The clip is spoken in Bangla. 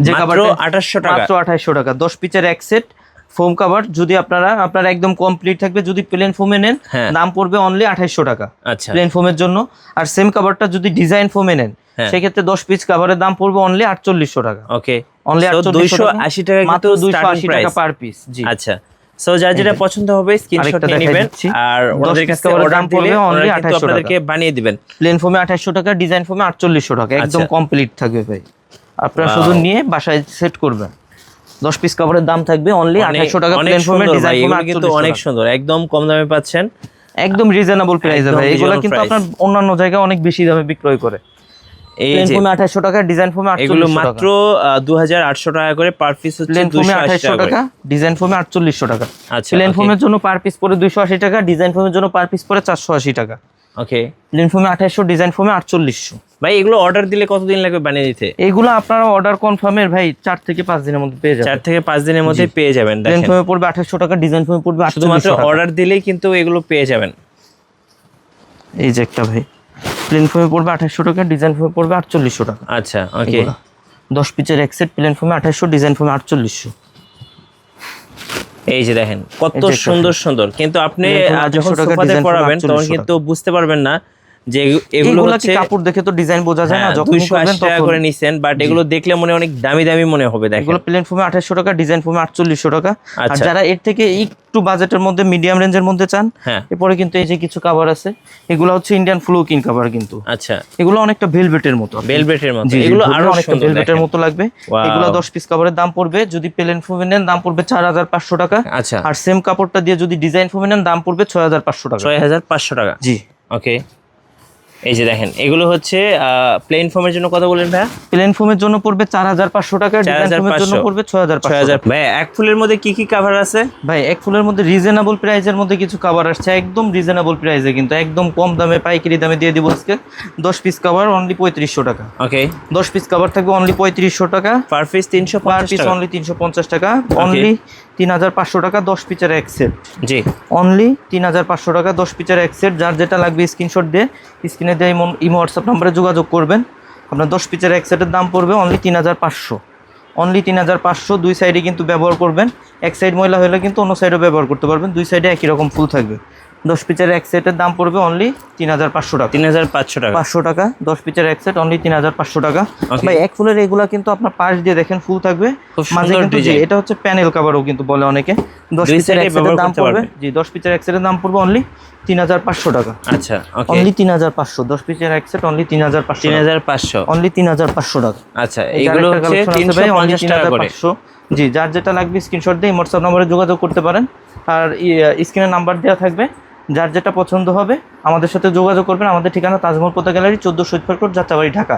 যে কাভারটা 2800 টাকা। মাত্র টাকা। দশ পিচের এক সেট ফোম কাভার যদি আপনারা আপনারা একদম কমপ্লিট থাকবে যদি প্লেন ফোমে নেন হ্যাঁ। দাম পড়বে অনলি আঠাইশশো টাকা। আচ্ছা। প্লেন ফোমের জন্য। আর সেম কাভারটা যদি ডিজাইন ফোমে নেন হ্যাঁ। সেক্ষেত্রে দশ পিস কাভারের দাম পড়বে অনলি আটচল্লিশশো টাকা। ওকে অনলি So, আটচল্লিশশো 280 টাকা মাত্র কিন্তু দুইশো starting আশি টাকা পার পিস জি। আচ্ছা। সো যার যেটা পছন্দ হবে স্ক্রিনশট নিয়ে নেবেন। আর ওনাদের কাছে অর্ডার দিলে ওনারা 2800 টাকা। আপনাদেরকে বানিয়ে দিবেন। প্লেন ফোমে আঠাইশশো টাকা ডিজাইন ফোমে আটচল্লিশশো টাকা। একদম আচ্ছা। কমপ্লিট থাকবে ভাই। আপনারা. শুধু নিয়ে বাসায় সেট করবেন। দশ পিস কাপড়ের দাম থাকবে অনলি অনেক- টাকা প্লেন সুন্দর ডিজাইন কিন্তু অনেক সুন্দর একদম কম দামে পাচ্ছেন। একদম রিজনেবল প্রাইসে ভাই এগুলো কিন্তু আপনার অন্যান্য জায়গায় অনেক বেশি দামে বিক্রয় করে। এই যে ফোমে আঠাইশশো টাকা ডিজাইন ফোমে এগুলো মাত্র টাকা। দু হাজার আটশো টাকা করে পার পিস হচ্ছে প্লেন ফোমে দুশো আশি আঠাইশশো টাকা ডিজাইন ফোমে আটচল্লিশশো টাকা। আচ্ছা প্লেন ফোমের জন্য পার পিস পরে দুইশো আশি টাকা ডিজাইন ফোমের জন্য পার পিস পরে চারশো আশি টাকা। ওকে প্লেন ফোমে আঠাইশশো ডিজাইন ফোমে আটচল্লিশশো। ভাই এগুলো অর্ডার দিলে কতদিন লাগবে বানিয়ে দিতে? এইগুলো আপনারা অর্ডার কনফার্মের ভাই চার থেকে পাঁচ দিনের মধ্যে পেয়ে চার থেকে পাঁচ দিনের মধ্যে পেয়ে যাবেন প্লেন ফোমে পড়বে আঠাইশশো টাকা ডিজাইন ফোমে পড়বে শুধুমাত্র অর্ডার দিলেই কিন্তু এগুলো পেয়ে যাবেন। এই যে একটা ভাই প্লেন ফোমে পড়বে আঠাইশশো টাকা ডিজাইন ফোমে পড়বে আটচল্লিশশো টাকা। আচ্ছা ওকে দশ পিচের এক সেট প্লেন ফোমে আঠাইশশো ডিজাইন ফোমে আটচল্লিশশো। এই যে দেখেন কত সুন্দর সুন্দর। কিন্তু আপনি যখন সোফাতে পড়াবেন তখন কিন্তু বুঝতে পারবেন না যে এগুলো হচ্ছে কাপড় দেখে তো ডিজাইন বোঝা যায় না হ্যাঁ, যখন 280 টাকা করে নিছেন বাট এগুলো দেখলে মনে অনেক দামি দামি মনে হবে দেখেন। এগুলো প্লেন ফোমে আঠাইশশো টাকা ডিজাইন ফোমে আটচল্লিশশো টাকা। আর আচ্ছা। যারা এর থেকে একটু বাজেটের মধ্যে মিডিয়াম রেঞ্জের মধ্যে চান হ্যাঁ। এরপরে কিন্তু এই যে কিছু কাভার আছে এগুলো হচ্ছে ইন্ডিয়ান ফ্লোকিং কাভার কিন্তু। আচ্ছা। এগুলো অনেকটা ভেলভেটের মতো। বেলভেটের মতো। এগুলো আরও অনেকটা ভেলভেটের মতো লাগবে। এগুলো দশ পিস কাভারের দাম পড়বে যদি প্লেন ফোমে নেন দাম পড়বে চার হাজার পাঁচশো টাকা। আচ্ছা। আর সেম কাপড়টা দিয়ে যদি ডিজাইন ফোমে নেন দাম পড়বে ছয় হাজার পাঁচশো টাকা। ছয় হাজার পাঁচশো টাকা। জি। ওকে এই যে দেখেন এগুলো হচ্ছে প্লেন ফর্মের জন্য কথা বলেন ভাইয়া? প্লেন ফোমের জন্য পড়বে চার হাজার পাঁচশো টাকা ডিজাইন ফোমের জন্য পড়বে ছয় হাজার ছয় হাজার ভাই এক ফুলের মধ্যে কি কি কাভার আছে? ভাই এক ফুলের মধ্যে রিজনেবল প্রাইজের মধ্যে কিছু কাভার আসছে একদম রিজনেবল প্রাইসে কিন্তু একদম কম দামে পাইকারি দামে দিয়ে দিব আজকে। দশ পিস কাভার অনলি পঁয়ত্রিশশো টাকা। ওকে দশ পিস কাভার থাকবে অনলি পঁয়ত্রিশশো টাকা। পার পিস তিনশো পার পিস অনলি তিনশো পঞ্চাশ টাকা। অনলি তিন হাজার পাঁচশো টাকা দশ পিচের এক সেট জি। অনলি তিন হাজার পাঁচশো টাকা দশ পিচের এক সেট যার যেটা লাগবে স্ক্রিনশট দিয়ে স্ক্রিনে দিয়ে ইমো ইমো হোয়াটসঅ্যাপ নাম্বারে যোগাযোগ করবেন, আপনার দশ পিচের এক সাইডের দাম পড়বে অনলি তিন হাজার পাঁচশো। অনলি তিন হাজার পাঁচশো, দুই সাইডে কিন্তু ব্যবহার করবেন। এক সাইড ময়লা হলে কিন্তু অন্য সাইডেও ব্যবহার করতে পারবেন, দুই সাইডে একই রকম ফুল থাকবে। দশ পিসের এক সেটের দাম পড়বে অনলি তিন হাজার পাঁচশো টাকা। তিন হাজার পাঁচশো টাকা। পাঁচশো টাকা দশ পিসের এক সেট অনলি তিন হাজার পাঁচশো টাকা। ভাই এক ফুলের এগুলা কিন্তু আপনার পাশ দিয়ে দেখেন ফুল থাকবে। মাঝে কিন্তু এটা হচ্ছে প্যানেল কাভারও কিন্তু বলে অনেকে। দশ এ এক সেটের দাম পড়বে। জি দশ পিসের এক সেটের দাম পড়বে অনলি তিন হাজার পাঁচশো টাকা। আচ্ছা অনলি তিন হাজার পাঁচশো দশ পিসের এক সেট অনলি তিন হাজার পাঁচশো তিন হাজার পাঁচশো। অনলি তিন হাজার পাঁচশো টাকা। আচ্ছা এই এগুলো হচ্ছে তিনশো পঞ্চাশ টাকা 3500 জি যার যেটা লাগবে স্ক্রিনশট দিয়ে হোয়াটসঅ্যাপ নম্বরে যোগাযোগ করতে পারেন। আর স্ক্রিনে নাম্বার দেওয়া থাকবে। যার যেটা পছন্দ হবে, আমাদের সাথে যোগাযোগ করবেন। আমাদের ঠিকানা তাজমহল পোতা গ্যালারি, চোদ্দ সৈয়দপুর যাত্রাবাড়ি, ঢাকা।